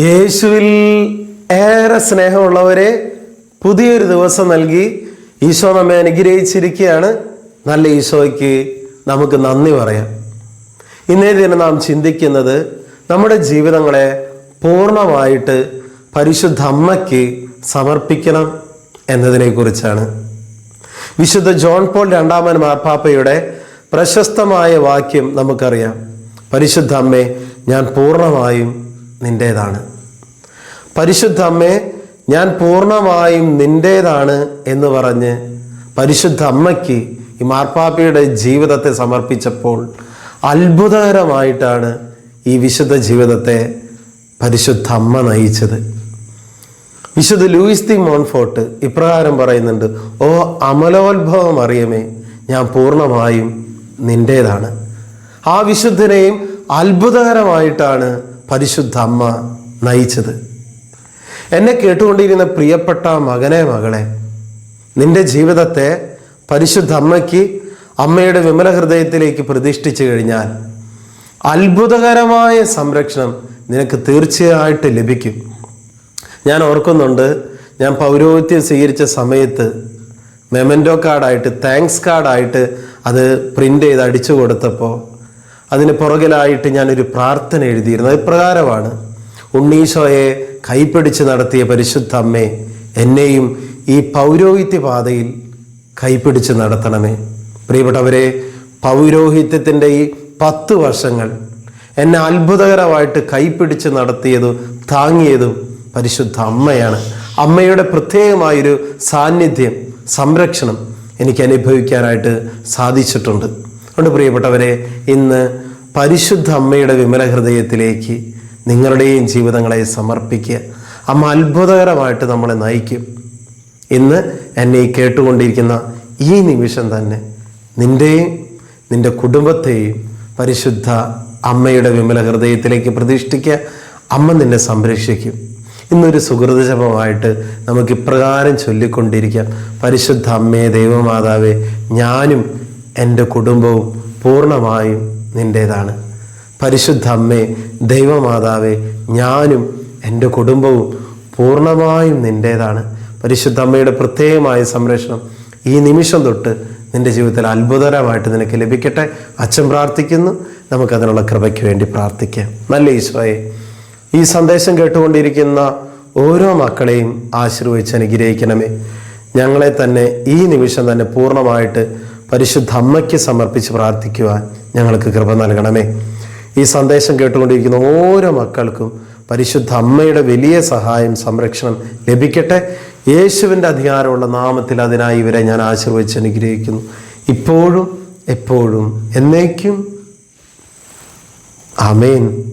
യേശുവിൽ ഏറെ സ്നേഹമുള്ളവരെ പുതിയൊരു ദിവസം നൽകി ഈശോ നമ്മെ അനുഗ്രഹിച്ചിരിക്കുകയാണ്. നല്ല ഈശോയ്ക്ക് നമുക്ക് നന്ദി പറയാം. ഇന്നേ ദിനം നാം ചിന്തിക്കുന്നത് നമ്മുടെ ജീവിതങ്ങളെ പൂർണമായിട്ട് പരിശുദ്ധ അമ്മയ്ക്ക് സമർപ്പിക്കണം എന്നതിനെക്കുറിച്ചാണ്. വിശുദ്ധ ജോൺ പോൾ രണ്ടാമൻ മാർപ്പാപ്പയുടെ പ്രശസ്തമായ വാക്യം നമുക്കറിയാം. പരിശുദ്ധ അമ്മേ ഞാൻ പൂർണമായും നിന്റേതാണ് പരിശുദ്ധ അമ്മേ ഞാൻ പൂർണമായും നിന്റേതാണ് എന്ന് പറഞ്ഞ് പരിശുദ്ധ അമ്മയ്ക്ക് ഈ മാർപ്പാപ്പയുടെ ജീവിതത്തെ സമർപ്പിച്ചപ്പോൾ അത്ഭുതകരമായിട്ടാണ് ഈ വിശുദ്ധ ജീവിതത്തെ പരിശുദ്ധ അമ്മ നയിച്ചത്. വിശുദ്ധ ലൂയിസ് ദി മോൺഫോർട്ട് ഇപ്രകാരം പറയുന്നുണ്ട് ഓ അമലോത്ഭവം അറിയമേ ഞാൻ പൂർണമായും നിന്റേതാണ് ആ വിശുദ്ധനെയും അത്ഭുതകരമായിട്ടാണ് പരിശുദ്ധ അമ്മ നയിച്ചത്. എന്നെ കേട്ടുകൊണ്ടിരുന്ന പ്രിയപ്പെട്ട മകനെ മകളെ നിന്റെ ജീവിതത്തെ പരിശുദ്ധ അമ്മയ്ക്ക് അമ്മയുടെ വിമല ഹൃദയത്തിലേക്ക് പ്രതിഷ്ഠിച്ചു കഴിഞ്ഞാൽ അത്ഭുതകരമായ സംരക്ഷണം നിനക്ക് തീർച്ചയായിട്ട് ലഭിക്കും. ഞാൻ ഓർക്കുന്നുണ്ട് ഞാൻ പൗരോഹിത്യം സ്വീകരിച്ച സമയത്ത് മെമന്റോ കാർഡായിട്ട് താങ്ക്സ് കാർഡായിട്ട് അത് പ്രിന്റ് ചെയ്ത് അടിച്ചു കൊടുത്തപ്പോൾ അതിന് പുറകിലായിട്ട് ഞാനൊരു പ്രാർത്ഥന എഴുതിയിരുന്നു. അത് ഉണ്ണീശോയെ കൈപ്പിടിച്ച് നടത്തിയ പരിശുദ്ധ അമ്മേ എന്നെയും ഈ പൗരോഹിത്യ പാതയിൽ കൈപ്പിടിച്ച് നടത്തണമേ. പ്രിയപ്പെട്ടവരെ പൗരോഹിത്യത്തിന്റെ ഈ പത്ത് വർഷങ്ങൾ എന്നെ അത്ഭുതകരമായിട്ട് കൈപ്പിടിച്ച് നടത്തിയതും താങ്ങിയതും പരിശുദ്ധ അമ്മയാണ്. അമ്മയുടെ പ്രത്യേകമായൊരു സാന്നിധ്യം സംരക്ഷണം എനിക്ക് അനുഭവിക്കാനായിട്ട് സാധിച്ചിട്ടുണ്ട്. അതുകൊണ്ട് പ്രിയപ്പെട്ടവരെ ഇന്ന് പരിശുദ്ധ അമ്മയുടെ വിമല ഹൃദയത്തിലേക്ക് നിങ്ങളുടെയും ജീവിതങ്ങളെ സമർപ്പിക്കുക. അമ്മ അത്ഭുതകരമായിട്ട് നമ്മളെ നയിക്കും. ഇന്ന് എന്നെ ഈ കേട്ടുകൊണ്ടിരിക്കുന്ന ഈ നിമിഷം തന്നെ നിന്റെയും നിന്റെ കുടുംബത്തെയും പരിശുദ്ധ അമ്മയുടെ വിമല ഹൃദയത്തിലേക്ക് പ്രതിഷ്ഠിക്കുക. അമ്മ നിന്നെ സംരക്ഷിക്കും. ഇന്നൊരു സുഹൃത ജപമായിട്ട് നമുക്ക് ഇപ്രകാരം ചൊല്ലിക്കൊണ്ടിരിക്കാം. പരിശുദ്ധ അമ്മയെ ദൈവമാതാവേ ഞാനും എന്റെ കുടുംബവും പൂർണമായും നിന്റേതാണ് പരിശുദ്ധ അമ്മേ ദൈവമാതാവേ ഞാനും എന്റെ കുടുംബവും പൂർണമായും നിന്റേതാണ് പരിശുദ്ധ അമ്മയുടെ പ്രത്യേകമായ സംരക്ഷണം ഈ നിമിഷം തൊട്ട് നിന്റെ ജീവിതത്തിൽ അത്ഭുതകരമായിട്ട് നിനക്ക് ലഭിക്കട്ടെ. അച്ഛൻ പ്രാർത്ഥിക്കുന്നു. നമുക്കതിനുള്ള കൃപയ്ക്ക് വേണ്ടി പ്രാർത്ഥിക്കാം. നല്ല ഈശോയെ ഈ സന്ദേശം കേട്ടുകൊണ്ടിരിക്കുന്ന ഓരോ മക്കളെയും ആശീർവദിച്ച് അനുഗ്രഹിക്കണമേ. ഞങ്ങളെ തന്നെ ഈ നിമിഷം തന്നെ പൂർണമായിട്ട് പരിശുദ്ധ അമ്മയ്ക്ക് സമർപ്പിച്ച് പ്രാർത്ഥിക്കുവാൻ ഞങ്ങൾക്ക് കൃപ നൽകണമേ. ഈ സന്ദേശം കേട്ടുകൊണ്ടിരിക്കുന്ന ഓരോ മക്കൾക്കും പരിശുദ്ധ അമ്മയുടെ വലിയ സഹായം സംരക്ഷണം ലഭിക്കട്ടെ. യേശുവിന്റെ അധികാരമുള്ള നാമത്തിൽ അതിനായി ഇവരെ ഞാൻ ആശീർവദിച്ച് അനുഗ്രഹിക്കുന്നു. ഇപ്പോഴും എപ്പോഴും എന്നേക്കും. ആമേൻ.